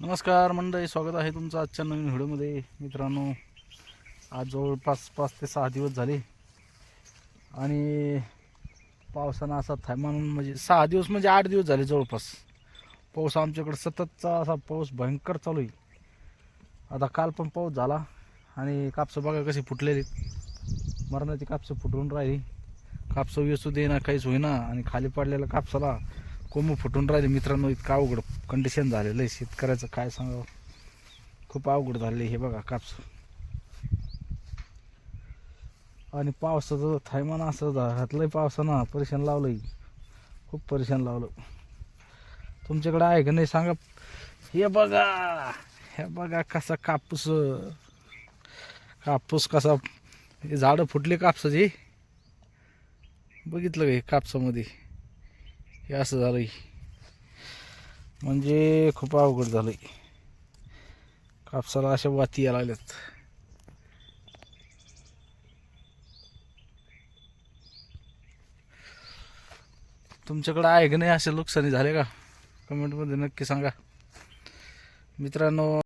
नमस्कार मंडळी स्वागत आहे तुमचं आजच्या नवीन व्हिडिओमध्ये. मित्रांनो आज जवळपास पाच ते सहा दिवस झाले आणि पावसानं असा थैमान म्हणजे सहा दिवस म्हणजे आठ दिवस झाले जवळपास. पाऊस आमच्याकडे सततचा असा पाऊस भयंकर चालू आहे. आता काल पण पाऊस झाला आणि कापसं बघा कशी फुटलेली मरणाची कापसं फुटून राहिली. कापसं वेचू देना काहीच होईना आणि खाली पडलेल्या कापसाला कोंब फुटून राहिले. मित्रांनो इतकं अवघड कंडिशन झालेलं आहे. शेतकऱ्याचं काय सांगावं? खूप अवघड झाले हे बघा कापस. आणि पावसाचं थैमान असं घातलंय पावसानं. परेशान लावलंय. खूप परेशान लावलं. तुमच्याकडे आहे का नाही सांगा. हे बघा हे बघा कसा कापूस. कापूस कसा हे झाडं फुटले कापसाची. बघितलं का हे कापसामध्ये? हे असं झालंय. म्हणजे खूप अवघड झालंय. कापसाला अशा वाती यायला लागल्यात. तुमच्याकडं आहे का नाही असे नुकसानी झाले का? कमेंटमध्ये नक्की सांगा. मित्रांनो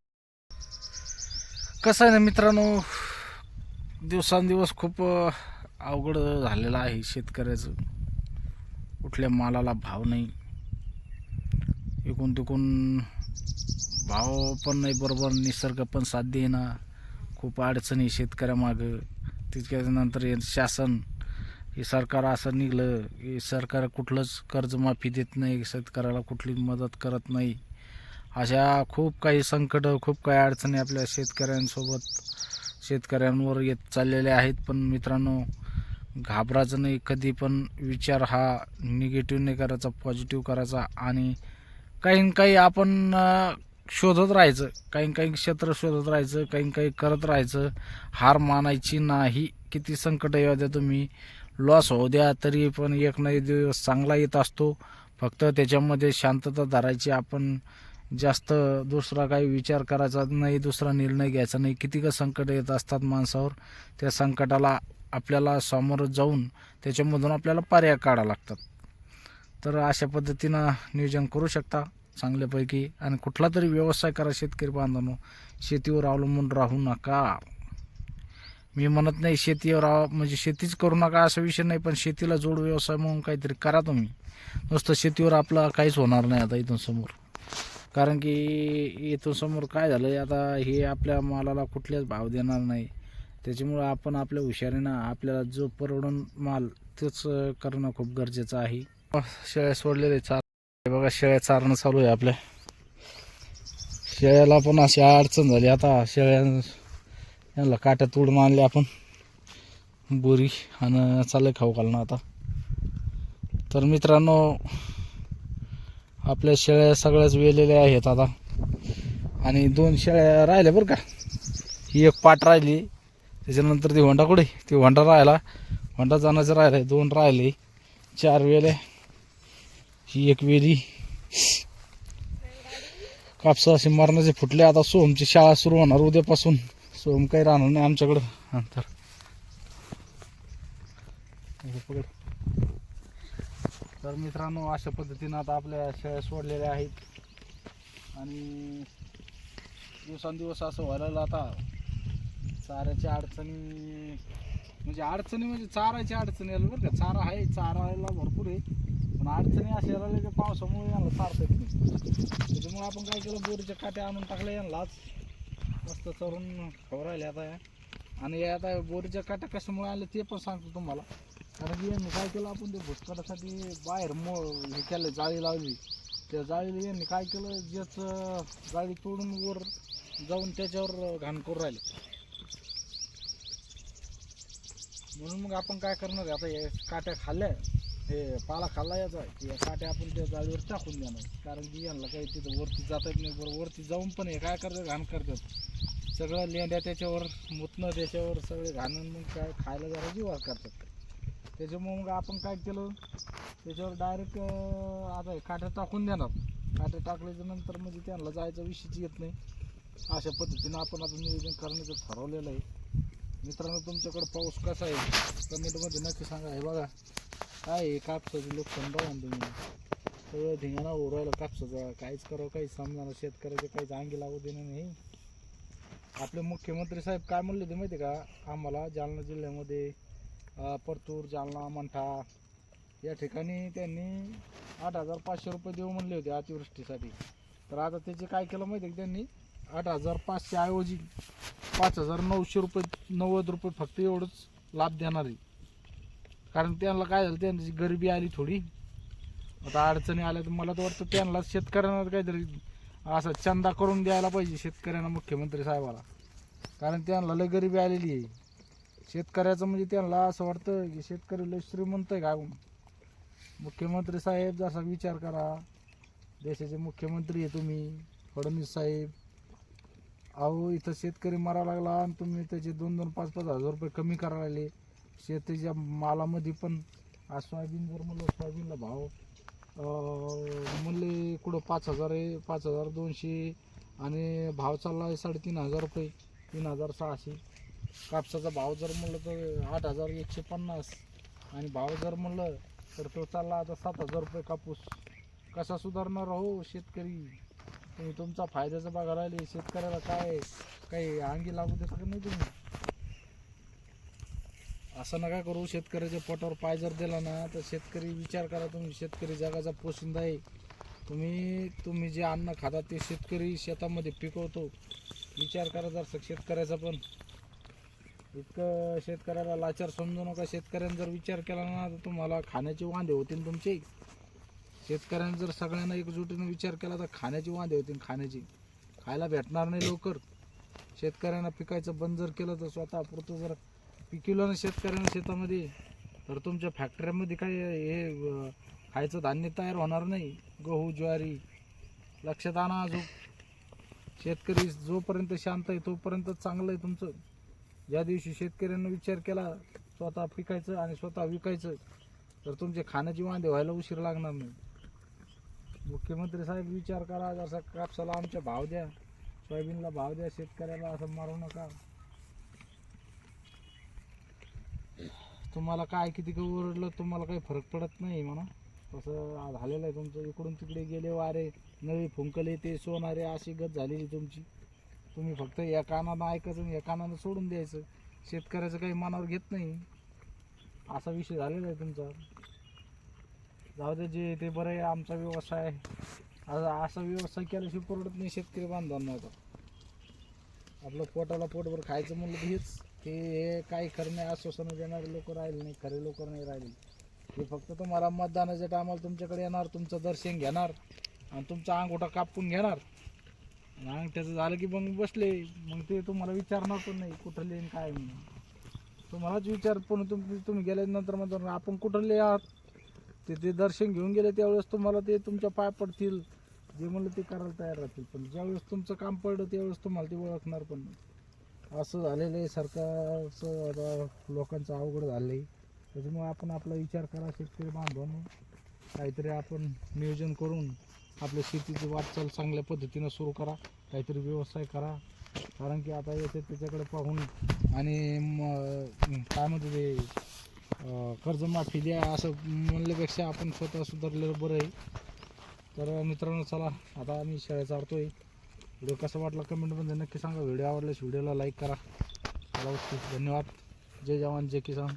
कसं आहे ना मित्रांनो दिवसांदिवस खूप अवघड झालेलं आहे शेतकऱ्याचं. कुठल्या मालाला भाव नाही. इकून तिकून भाव पण नाही बरोबर निसर्ग पण साथ देईना खूप अडचणी शेतकऱ्यामागं. तितक्यानंतर हे शासन हे सरकार असं निघलं हे सरकार कुठलंच कर्जमाफी देत नाही शेतकऱ्याला कुठली मदत करत नाही. अशा खूप काही संकट खूप काही अडचणी आपल्या शेतकऱ्यांसोबत शेतकऱ्यांवर येत चाललेल्या आहेत. पण मित्रांनो घाबरायचं नाही. कधी पण विचार हा निगेटिव्ह नाही करायचा पॉझिटिव्ह करायचा आणि काही न काही आपण शोधत राहायचं. काही काही क्षेत्र शोधत राहायचं काही काही करत राहायचं. हार मानायची नाही. किती संकट येऊ द्या तुम्ही. लॉस होऊ द्या तरी पण एक नाही दिवस चांगला येत असतो. फक्त त्याच्यामध्ये शांतता धरायची. आपण जास्त दुसरा काही विचार करायचा नाही दुसरा निर्णय घ्यायचा नाही. किती का संकट येत असतात माणसावर त्या संकटाला आपल्याला सामोरं जाऊन त्याच्यामधून आपल्याला पर्याय काढा लागतात. तर अशा पद्धतीनं नियोजन करू शकता चांगल्यापैकी. आणि कुठला तरी व्यवसाय करा शेतकरी बांधवांनो. शेतीवर अवलंबून राहू नका. मी म्हणत नाही शेतीवर म्हणजे शेतीच करू नका असा विषय नाही पण शेतीला जोड व्यवसाय म्हणून काहीतरी करा तुम्ही. नुसतं शेतीवर आपला काहीच होणार नाही आता इथून समोर. कारण की इथून समोर काय झालं आहे आता हे आपल्या मालाला कुठल्याच भाव देणार नाही. त्याच्यामुळं आपण आपल्या हुशारीनं आपल्याला जो परवडून माल तेच करणं खूप गरजेचं आहे. शेळ्या सोडलेले चार. बघा शेळ्या चारणं चालू आहे आपल्या. शेळ्याला पण अशी अडचण झाली. आता शेळ्या यांना काट्या तोडून आणले आपण. बोरी आणि चाललं खाऊ घालणं आता. तर मित्रांनो आपल्या शेळ्या सगळ्याच वेलेल्या आहेत आता. आणि दोन शेळ्या राहिल्या बरं का. ही एक पाट राहिली. त्याच्यानंतर ती होंडा कुठे? ती होंडा राहिला होंडा जाण्याचं राहिलं दोन राहिले. चार वेळे ही एक वेळी कापसा असे मरणाचे फुटले. आता सोमची शाळा सुरू होणार उद्यापासून. सोम काही राहणार नाही आमच्याकडं. हा, तर. मित्रांनो अशा पद्धतीनं आता आपल्या शाळा सोडलेल्या आहेत. आणि दिवसांदिवस असं व्हायला आता. चाऱ्याच्या अडचणी म्हणजे अडचणी म्हणजे चाराची अडचणी आली बरं का. चारा आहे चारायला भरपूर आहे. पण अडचणी अशा यायला की पावसामुळे यांना चारता येत नाही. त्याच्यामुळे आपण काय केलं बोरीच्या काट्या आणून टाकल्या यांनाच. मस्त चरून खाऊ राहिले आता या. आणि या आता बोरीच्या काट्या कशामुळे आल्या ते पण सांगतो तुम्हाला. कारण की यांनी काय केलं आपण ते भुसकाटासाठी बाहेर मो हे केलं जाळी लावली. त्या जाळीला यांनी काय केलं ज्याचं जाळी तोडून वर जाऊन त्याच्यावर घाण करून राहिले. म्हणून मग आपण काय करणार आहे? आता हे काट्या खाल्ल्या हे पाला खाल्ला याचा की या काट्या आपण त्या जाळीवर टाकून देणार. कारण की यांना काही तिथं वरती जाता येत नाही. बरोबर वरती जाऊन पण हे काय करतात? घाण करतात. सगळं लेंड्या त्याच्यावर मुतणं त्याच्यावर सगळे घाणून मग काय खायला जरा जीवार करतात. त्याच्यामुळे मग आपण काय केलं? त्याच्यावर डायरेक्ट आता हे काट्या टाकून देणार. काट्या टाकल्याच्या नंतर म्हणजे त्यांना जायचा विषयच येत नाही. अशा पद्धतीनं आपण आता नियोजन करण्याचं ठरवलेलं आहे. मित्रांनो तुमच्याकडे पाऊस कसा आहे? कमेंटमध्ये नक्की सांगा. हे बघा काय आहे? कापसाचं नुकसान बघा ना तुम्ही. सगळं धिंगाणा उरायला कापसाचा. काहीच करावं काहीच समजा शेतकऱ्याचे काहीच अंगी लागू देणं नाही. आपले मुख्यमंत्री साहेब काय म्हणले होते माहिती आहे का? आम्हाला जालना जिल्ह्यामध्ये परतूर जालना मंठा या ठिकाणी त्यांनी आठ हजार पाचशे रुपये देऊ म्हणले होते अतिवृष्टीसाठी. तर आता त्याचे काय केलं माहिती आहे का त्यांनी? आठ हजार पाचशे ऐवजी पाच हजार नऊशे रुपये नव्वद रुपये फक्त एवढंच लाभ देणार आहे. कारण त्यांना काय झालं त्यांची गरिबी आली थोडी. आता अडचणी आल्या तर मला तर वाटतं त्यांना शेतकऱ्यांना काहीतरी असा चंदा करून द्यायला पाहिजे शेतकऱ्यांना मुख्यमंत्री साहेबाला. कारण त्यांना लय गरिबी आलेली आहे. शेतकऱ्याचं म्हणजे त्यांना असं वाटतं की शेतकरी लय श्रीमंत आहे का? मुख्यमंत्री साहेब जसा विचार करा देशाचे मुख्यमंत्री आहे तुम्ही फडणवीस साहेब. अहो इथं शेतकरी मरावा लागला आणि तुम्ही त्याचे दोन दोन पाच पाच हजार रुपये कमी करायला लागले. शेतीच्या मालामध्ये पण आज सोयाबीन जर म्हणलं सोयाबीनला भाव मूल्य कुठं पाच हजार आहे पाच हजार दोनशे आणि भाव चालला आहे साडेतीन हजार रुपये तीन हजार सहाशे. कापसाचा भाव जर म्हणलं तर आठ हजार एकशे पन्नास आणि भाव जर म्हणलं तर तो चालला आता सात हजार रुपये कापूस. कसा सुधारणार हो शेतकरी? तुम्ही तुमचा फायद्याचं बघा राहिले शेतकऱ्याला काय काही अंगी लागू देता का नाही तुम्ही. असं नका करू शेतकऱ्याच्या पोटावर पाय जर दिला ना तर शेतकरी विचार करा तुम्ही शेतकरी जगाचा पोशिंदा आहे. तुम्ही तुम्ही जे अन्न खाता ते शेतकरी शेतामध्ये पिकवतो. विचार करा जर शेतकऱ्याचा पण. इतकं शेतकऱ्याला लाचार समजू नका. शेतकऱ्यांनी जर विचार केला ना तर तुम्हाला खाण्याचे वांदे होतील तुमचे. शेतकऱ्यांनी जर सगळ्यांना एकजुटीने विचार केला तर खाण्याची वांदे होतील खाण्याची. खायला भेटणार नाही लवकर. शेतकऱ्यांना पिकायचं बंद जर केलं तर स्वतः पुरतं जर पिकवलं ना शेतकऱ्यांना शेतामध्ये तर तुमच्या फॅक्टरीमध्ये काय हे खायचं धान्य तयार होणार नाही. गहू ज्वारी लक्षात आणा जो शेतकरी जोपर्यंत शांत आहे तोपर्यंत चांगलं आहे तुमचं. ज्या दिवशी शेतकऱ्यांना विचार केला स्वतः पिकायचं आणि स्वतः विकायचं तर तुमचे खाण्याची वांदे व्हायला उशीर लागणार नाही. मुख्यमंत्री साहेब विचार करा जसा कापसाला आमच्या भाव द्या सोयाबीनला भाव द्या शेतकऱ्याला असं मारू नका. तुम्हाला काय किती काही ओरडलं तुम्हाला काही फरक पडत नाही म्हणा. तसं झालेलं आहे तुमचं. इकडून तिकडे गेले वारे नळी फुंकले ते सोनारे अशी गत झालेली तुमची. तुम्ही फक्त या कानानं ऐकायचं या कानानं सोडून द्यायचं. शेतकऱ्याचं काही मनावर घेत नाही. असा विषय झालेला आहे तुमचा. जाऊ दे जे ते बरं आहे आमचा व्यवसाय आहे. असा व्यवसाय केल्याशिवाय परवडत नाही शेतकरी बांधवांना आता. आपलं पोटाला पोटभर खायचं म्हणलं हेच ते हे काही खरं नाही आश्वासनं देणारे लोक राहिले नाही खरे लोक नाही राहिले. ते फक्त तुम्हाला मतदानाच्या टायमाला तुमच्याकडे येणार तुमचं दर्शन घेणार आणि तुमचा अंगोठा कापून घेणार. आणि अंगठ्याचं झालं की मग बसले मग ते तुम्हाला विचारणार पण नाही कुठं लिहिन काय म्हणून. तुम्हालाच विचार पण तुम्ही तुम्ही गेल्यानंतर मग आपण कुठं आहात? ते ते दर्शन घेऊन गेले त्यावेळेस तुम्हाला ते तुमच्या पाय पडतील. जे म्हणलं ते करायला तयार राहतील. पण ज्यावेळेस तुमचं काम पडलं त्यावेळेस तुम्हाला ते ओळखणार पण नाही. असं झालेलं आहे. सरकारचं आता लोकांचं अवघड झालं आहे त्याच्यामुळे आपण आपला विचार करा शेतकरी बांधवांनो. काहीतरी आपण नियोजन करून आपल्या शेतीची वाटचाल चांगल्या पद्धतीनं सुरू करा. काहीतरी व्यवसाय करा. कारण की आता येते त्याच्याकडे पाहून आणि म- काय म्हणते ते कर्जमाफी द्या असं म्हणल्यापेक्षा आपण स्वतः सुधारलेलं बरं आहे. तर मित्रांनो चला आता आम्ही शाळेचा चालतोय व्हिडिओ कसा वाटला कमेंटमध्ये नक्की सांगा. व्हिडिओ आवडल्यास व्हिडिओला लाईक करा. चला ओके. धन्यवाद. जय जवान जय किसान.